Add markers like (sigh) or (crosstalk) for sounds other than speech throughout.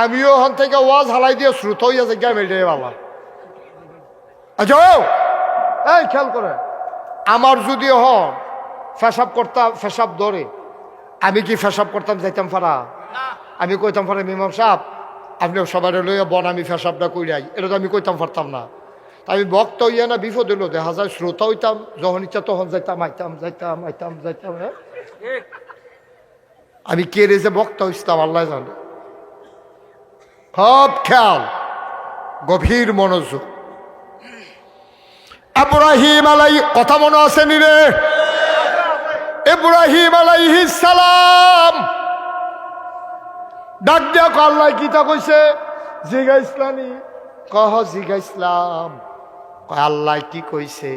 আমিও ওখান থেকে ওয়াজ হালাই দিয়ে শ্রুত হইয়া যাই মেটে বাবা। আচ্ছা এই খেয়াল করে। আমার যদি হন ফেসাব করতাম ফেসাব ধরে। আমি কি ফেসাব করতাম যাইতাম ফারা আমি কইতাম ফারা মিমাম সাহেব আপনি সবাই লইয়া বন আমি ফেসাবটা কইরাই এটা তো আমি কইতাম পারতাম না। আমি বক্ত হইয়া না বিপদ হইল দেখা যায় শ্রোতা হইতাম যখন ইচ্ছা তখন যাইতাম আইতাম যাইতাম আইতাম যাইতাম হ্যাঁ। আমি কে রেজে বক্তা হইতাম আল্লাহ জানে। সব খেয়াল, গভীর মনোযোগ। ইব্রাহিম আলাই কথা মনে আছে নি রে ইব্রাহিম আলাইহি সালাম। ডাক দিয়া আল্লাহ গীতা কইছে? জিগা ইসলামী কহ জিগা ইসলাম কয়, আল্লাহ কি কইছে?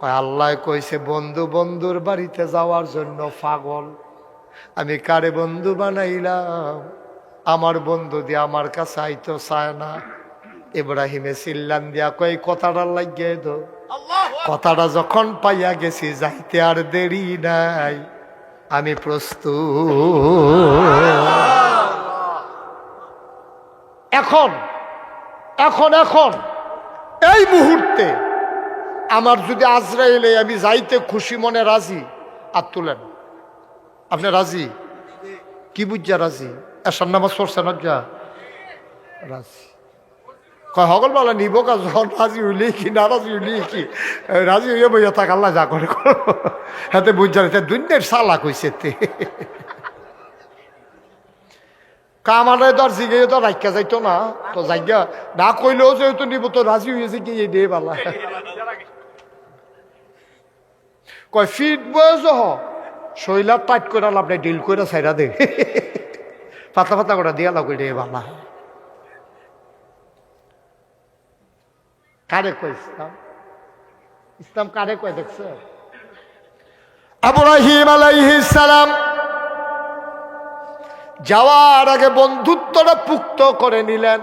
কয়, আল্লাহ কইছে বন্ধু বন্ধুর বাড়িতে যাওয়ার জন্য পাগল। আমি কারে বন্ধু বানাইলাম? আমার বন্ধু দিয়ে আমার কাছে আইতো চায় না। ইব্রাহিমে সিল্লান দিয়া কই কথাটা লাগিয়ে দো। কথাটা যখন পাইয়া গেছি যাইতে আর দেরি নাই। আমি প্রস্তুত। এখন এখন এখন এই মুহূর্তে আমার যদি আজরাইলে আমি যাইতে খুশি মনে রাজি আর তুলেন। আপনি রাজি? কি বুঝছা রাজি? এসার নামাজ পড়ছেন যা? রাজি। কয়, হগল বলে নিব কাজ রাজি হইলি কি, না রাজি হইলি কি? রাজি হইয়া বইয়া থাক, আল্লাহ যা করে। হাতে বুঝা রে দুনিয়ার সালা কইছে তে। কামারে তো আর জিগে তো রাখিয়া যাইতো না। তো জায়গা না কইলেও যেহেতু নিব, তো রাজি হয়েছে কি এই দে বালা। কয় ফিট বয়স হ শৈলা টাইট করে নাই, ডিল করে সাইরা দে। পাতলা পাতলা করে দিয়া লাগ দে বালা কারে কয় ইসলাম? ইসলাম কারে কয় দেখছে? আবরাহিম আলাইহিস সালাম যাওয়ার আগে বন্ধুত্বটা পুক্ত করে নিলেন।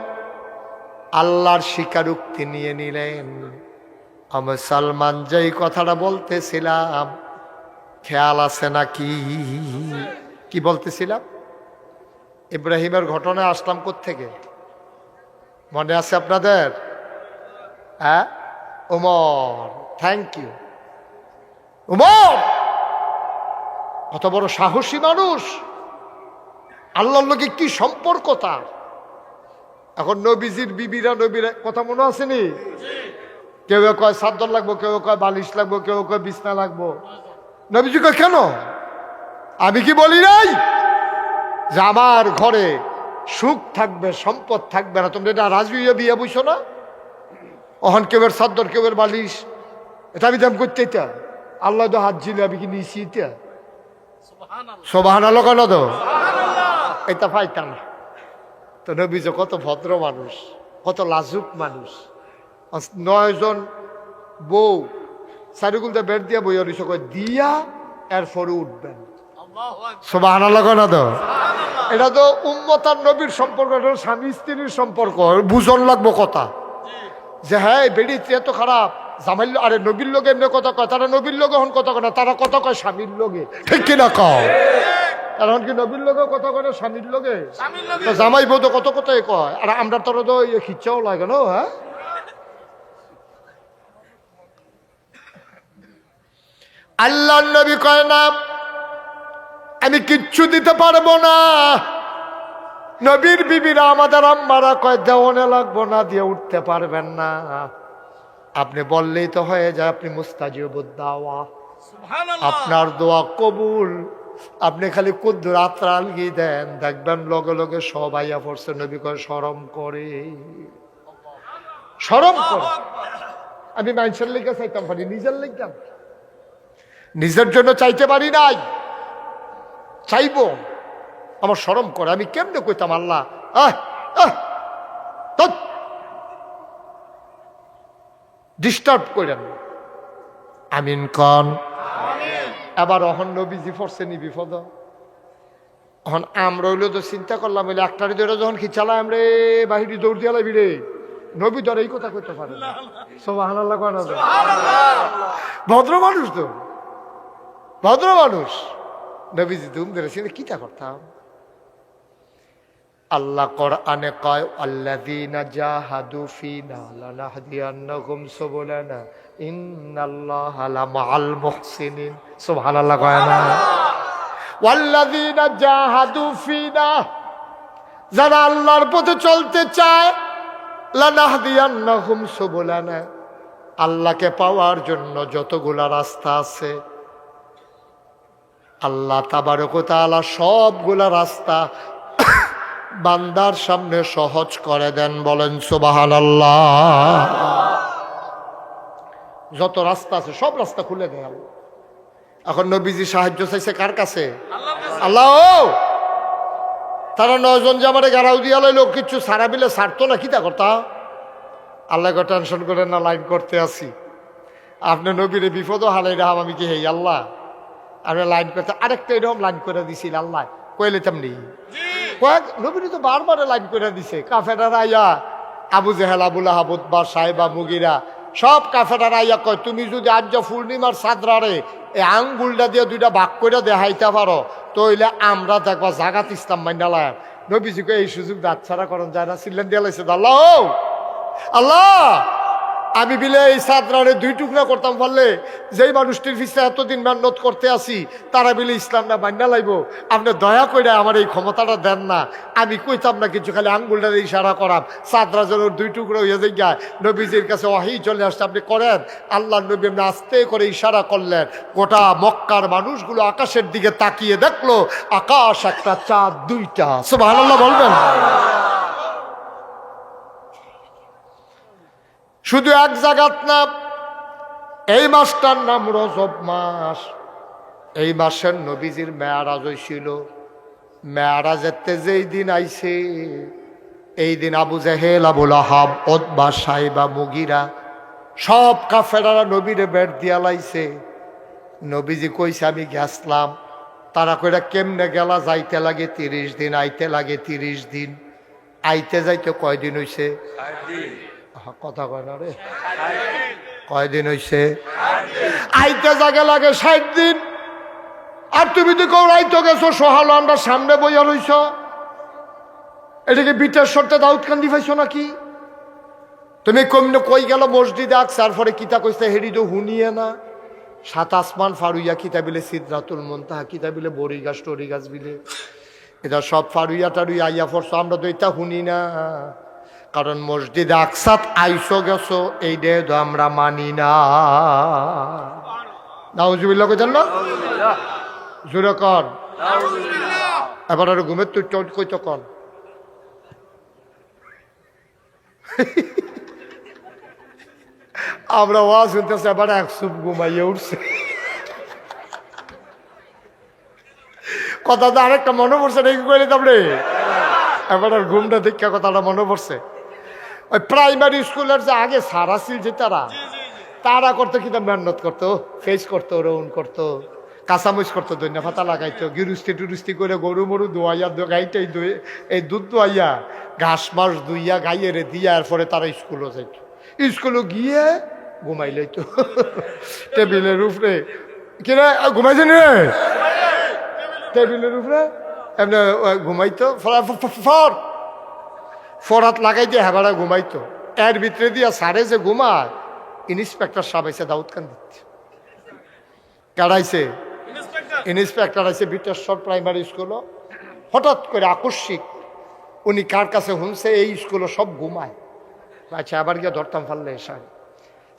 আল্লাহর স্বীকারোক্তি নিয়ে নিলেন। আমি সালমান যেই কথাটা বলতেছিলাম খেয়াল আছে নাকি? কি বলতেছিলাম? ইব্রাহিমের ঘটনায় আসলাম থেকে মনে আছে আপনাদের? হ্যাঁ? Umar thank you Umar! কত বড় সাহসী মানুষ। আল্লাহর লোকে কি সম্পর্ক তার? এখন নবীজির বিবিরা নবীরা কথা মনে আসেনি কেউ কয় সাদ্দর লাগবো কেউ কয় বালিশ লাগবো কেউ কয় বিছনা লাগবো। নবীজি কয় কেন? আমি কি বলি নাই? যে আমার ঘরে সুখ থাকবে সম্পদ থাকবে না। তোমরা এটা রাজি হইয়া বিয়ে বুঝছ না? অহন কেউর সাদ্দর কেউর বালিশ। এটা আমি দাম করতে এটা। আল্লাহ তো হাত জিলে আমি কি নিয়েছি এটা? সোবাহান আলো কেন তো? এটা পাইতা না। তো নবীজ কত ভদ্র মানুষ কত লাজুক মানুষ। নয়জন বউ চারিগুলতে বেড দিয়া বইয়া রইছ কয় দিয়া এরপরে উঠবেন। সোবাহান কেন তো? এটা তো উম্মতার নবীর সম্পর্ক এটা স্বামী স্ত্রীর সম্পর্ক বুঝন লাগবো কথা। যে হ্যাঁ বেড়ি এত খারাপ জামাইল আরে নবীর লোকে এমনি কথা কয় তারা নবীর লোকে হন কথা কয় তারা কথা কয় স্বামীর লোকে ঠিক কিনা কও? কারণ কি নবীর লোকে কথা কয় স্বামীর লোকে জামাই তো কত কথাই কয়? আর আমরা তোর তো খিচ্ছাও লাগে না হ্যাঁ আল্লাহ নবী কয় না আমি কিচ্ছু দিতে পারব না। নবীর বিবিরা আমাদের আম্মারা কয় দেওয়ানে লাগবো না দিয়ে উঠতে পারবেন না। আপনি বললেই তো হয়ে যায় আপনি মুস্তাজিবুদ্দাওয়া আপনার দোয়া কবুল। আপনি খালি কুদ্দুর আত্রাল গিয়ে দেন। দেখবেন লগে লগে সবাই পড়ছে নবী কয় সরম করে। সরম করে। আমি মানুষের লেগে চাইতাম পারি নিজের লেগে। নিজের জন্য চাইতে পারি নাই। চাইব। আমার সরম করে আমি কেমনে কইতাম আল্লাহ? আহ আহ। ডিস্টার্ব করেন আমিন কন। এবার অহন নবীজি পড়ছেনি বিপদ। এখন আমরা হইলে তো চিন্তা করলাম বলে একটারে ধরে যখন খিচালাম রে বাহিরে দৌড় দিয়ে লাবি রে। নবী ধরে এই কথা করতে পারে না। সোবাহান আল্লাহ ভদ্র মানুষ তো। ভদ্র মানুষ। নবীজি দুম ধরেছি কিটা করতাম? আল্লাহ মুহসিনিন। সুবহানাল্লাহ কয় না। ওয়াল্লাযীনা ফিনা, যারা আল্লাহর পথে চলতে চায় আল্লাহকে পাওয়ার জন্য যতগুলা রাস্তা আছে আল্লাহ তাবারকতালা সবগুলা রাস্তা (coughs) বান্দার সামনে সহজ করে দেন বলেন সুবাহান যত রাস্তা আছে সব রাস্তা খুলে দেয় আল্লাহ। এখন নবীজি সাহায্য চাইছে কার কাছে? আল্লাহ তারা নয়জন যে আমার গাড়াও দিয়া লইলো কিছু সারা বিলে সারতো না কিতা করতা? আল্লাহ টেনশন করে না লাইন করতে আসি। আপনি নবীরে বিপদও হালাই রাহাম আমি কি হেই আল্লাহ? আমি লাইন করতে, আরেকটা এরকম লাইন করে দিছিল, আল্লাহ, কইলে তেমনি। কয়েক নবীরে তো বারবার লাইন করে দিছে কাফেরা আইয়া, আবু জেহেল আবুল আহাবুদ বা সাহেবা, মুগিরা, সব কাফেরা আইয়া কয়, তুমি যদি আজ পূর্ণিমার সাদরারে এই আঙ্গুলটা দিয়ে দুইটা ভাগ করে দেখাইতে পারো তো হইলে আমরা দেখবা জাগাত ইসলাম মাইনালায় নবীজিকে এই সুযোগ দাঁত ছাড়া করেন যায় না। সিলেন দিয়ে লাইছে, আল্লাহ আল্লাহ আমি বিলে এই সাদরারে দুই টুকরা করতাম পারলে যেই মানুষটির পিছিয়ে এতদিন মেহনত করতে আসি, তারা বিলে ইসলাম না মান্না লাইব। আপনি দয়া করে আমার এই ক্ষমতাটা দেন না। আমি কইতাম না কিছু, খালি আঙ্গুলটা ইশারা করাম। সাদরা যেন দুই টুকরো হয়ে যাই যায় নবীজির কাছে ওয়াহি চলে আসছে। আপনি করেন, আল্লাহ নবী আপনি আস্তে করে ইশারা করলেন। গোটা মক্কার মানুষগুলো আকাশের দিকে তাকিয়ে দেখল, আকাশ একটা চাঁদ দুইটা। সুবাহ আল্লাহ বলবেন? শুধু এক জায়গাত না এই মাসটার নাম রজব মাস। এই মাসের নবীজির মেয়ারাজ হয়েছিল মেয়ারাজেতে যেই দিন আইছে। এই দিন আবু জাহেল আবুল আহাব ওদবা সাহেবা মুগিরা সব কাফেরারা নবীরে বেড দিয়া লাইছে। নবীজি কইছে আমি গেছলাম। তারা কইরা কেমনে গেলা? যাইতে লাগে তিরিশ দিন আইতে লাগে তিরিশ দিন। আইতে যাইতে কয়দিন আহা, কথা কয় না রে? কয়দিন হইছে? আইতে জাগে লাগে ষাট দিন। আর তুমি তো কেউ রাইতে গেছো, সোহালো আমরা সামনে বইয়া রইছ। এটাকে বিটের শর্তে দাউদ কান্দি পাইছো নাকি? তুমি কমনে কই গেল মসজিদে আক পরে কিতা কইছে, হেরি তো হুনিয়ে না। সাত আসমান ফারুইয়া কিতা বিলে সিদ্ধাতুল মন্তাহা কিতা বিলে বড়ি গাছ টরি গাছ বিলে। এটা সব ফারুইয়া টারুইয়া আইয়া পড়ছো, আমরা তো এটা শুনি না। কারণ মসজিদ আকসাত আইসো গেছো এই ডে তো আমরা মানি না। নাউজুবিল্লাহ কইতেন না? কর এবার আর ঘুমের তুই চট কইত কর আমরা ওয়াজ শুনতেছে, এবার এক সুপ ঘুমাইয়ে উঠছে। কথা তো আরেকটা মনে পড়ছে নাকি কইলে তামরে এবার আর ঘুমটা দেখে কথাটা মনে পড়ছে। ওই প্রাইমারি স্কুলের যে আগে সারা ছিল যে তারা তারা করতো কিন্তু মেহনত করতো ফেস করতো রৌন করতো কাঁচামরিচ করতো দৈন্য ফাতা লাগাইতো গিরুস্তি টুরুস্তি করে গরু মরু দোয়াইয়া গাইটাই দই এই দুধ দোয়াইয়া ঘাস মাস দুইয়া গাইয়ে রে দিয়া এরপরে তারা স্কুলও যাইতো। স্কুলে গিয়ে ঘুমাই লইতো। (laughs) টেবিলের উপরে কিনা ঘুমাইছে রে? টেবিলের উপরে এমনি ঘুমাইতো ফর। ফরাত লাগাই দিয়ে হেবাড়া ঘুমাইতো। এর ভিতরে দিয়া সারে যে ঘুমায় ইন্সপেক্টর সাহেব এসে দাউদ খান দিচ্ছে। কাড়াইছে ইন্সপেক্টর। আছে বিটেশ্বর প্রাইমারি স্কুলও হঠাৎ করে আকস্মিক উনি কার কাছে শুনছে এই স্কুলও সব ঘুমায়। আচ্ছা আবার গিয়ে ধরতাম ফাললে সারে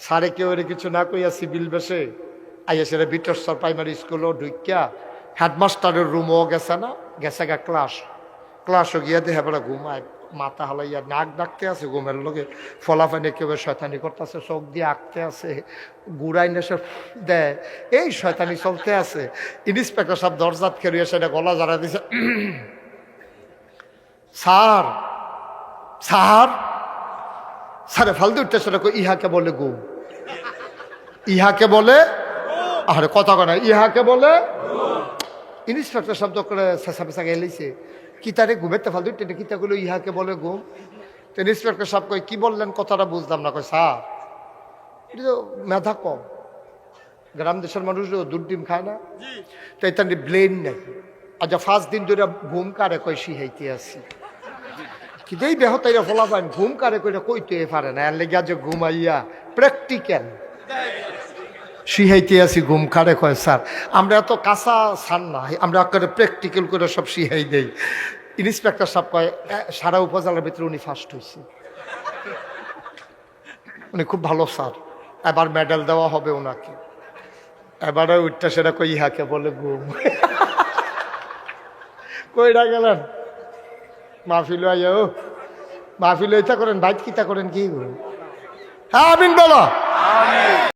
সারে কেউ এর কিছু না কইয়া সিভিল বেসে আইয়া সেটা বিটেশ্বর প্রাইমারি স্কুলও ঢুকিয়া হেডমাস্টারের রুমও গেছে না গেছে গা ক্লাস। ক্লাসও গিয়া দেহে বেড়া ঘুমায়। মাথা হালাইয়া নাক ডাকতে আছে, ঘুমের লোকে ফলাফানি কেউ শয়তানি করতেছে, চোখ দিয়ে আঁকতে আছে গুড়াই নেশে দেয়। এই শয়তানি চলতে আছে। ইন্সপেক্টর সব দরজাত খেলিয়ে সেটা গলা জারা দিছে। স্যার স্যার, স্যারে ফালতু উঠতে সেটা ইহাকে বলে গুম ইহাকে বলে আরে কথা কয় ইহাকে বলে ইন্সপেক্টর শব্দ করে চেঁচা পেঁচা গেলিছে কিতারে ঘুমেতে ফালতু টেনে কিতাগুলো ইহাকে বলে ঘুম। তো ইন্সপেক্টর সাহেব কয় কি বললেন? কথাটা বুঝলাম না। কয় স্যার এটা তো মেধা কম। গ্রাম দেশের মানুষ দুধ ডিম খায় না। তো এটা ব্লেন নাই। আচ্ছা ফার্স্ট দিন ধরে ঘুম কারে কয় শিহাইতে আসি। কিন্তু এই বেহতাইরা ফলা পান ঘুম কারে কইরা কইতে পারে না। এর লেগে যে ঘুমাইয়া প্র্যাকটিক্যাল শিহাইতে আছি ঘুম কারে কয় স্যার আমরা এত কাঁচা সার না। আমরা প্র্যাকটিক্যাল করে সব শিহাই দেই। ইন্সপেক্টর সাহেব কয় সারা উপজেলার ভিতরে উনি ফার্স্ট হয়েছে উনি খুব ভালো স্যার। এবার মেডেল দেওয়া হবে ওনাকে এবারে উঠটা সেটা কই ইহাকে বলে ঘুম। কইরা গেলেন, মাহফিল ও, মাহফিল ওইটা করেন বাইক কিতা করেন, কি হ্যাঁ আমিন বলো।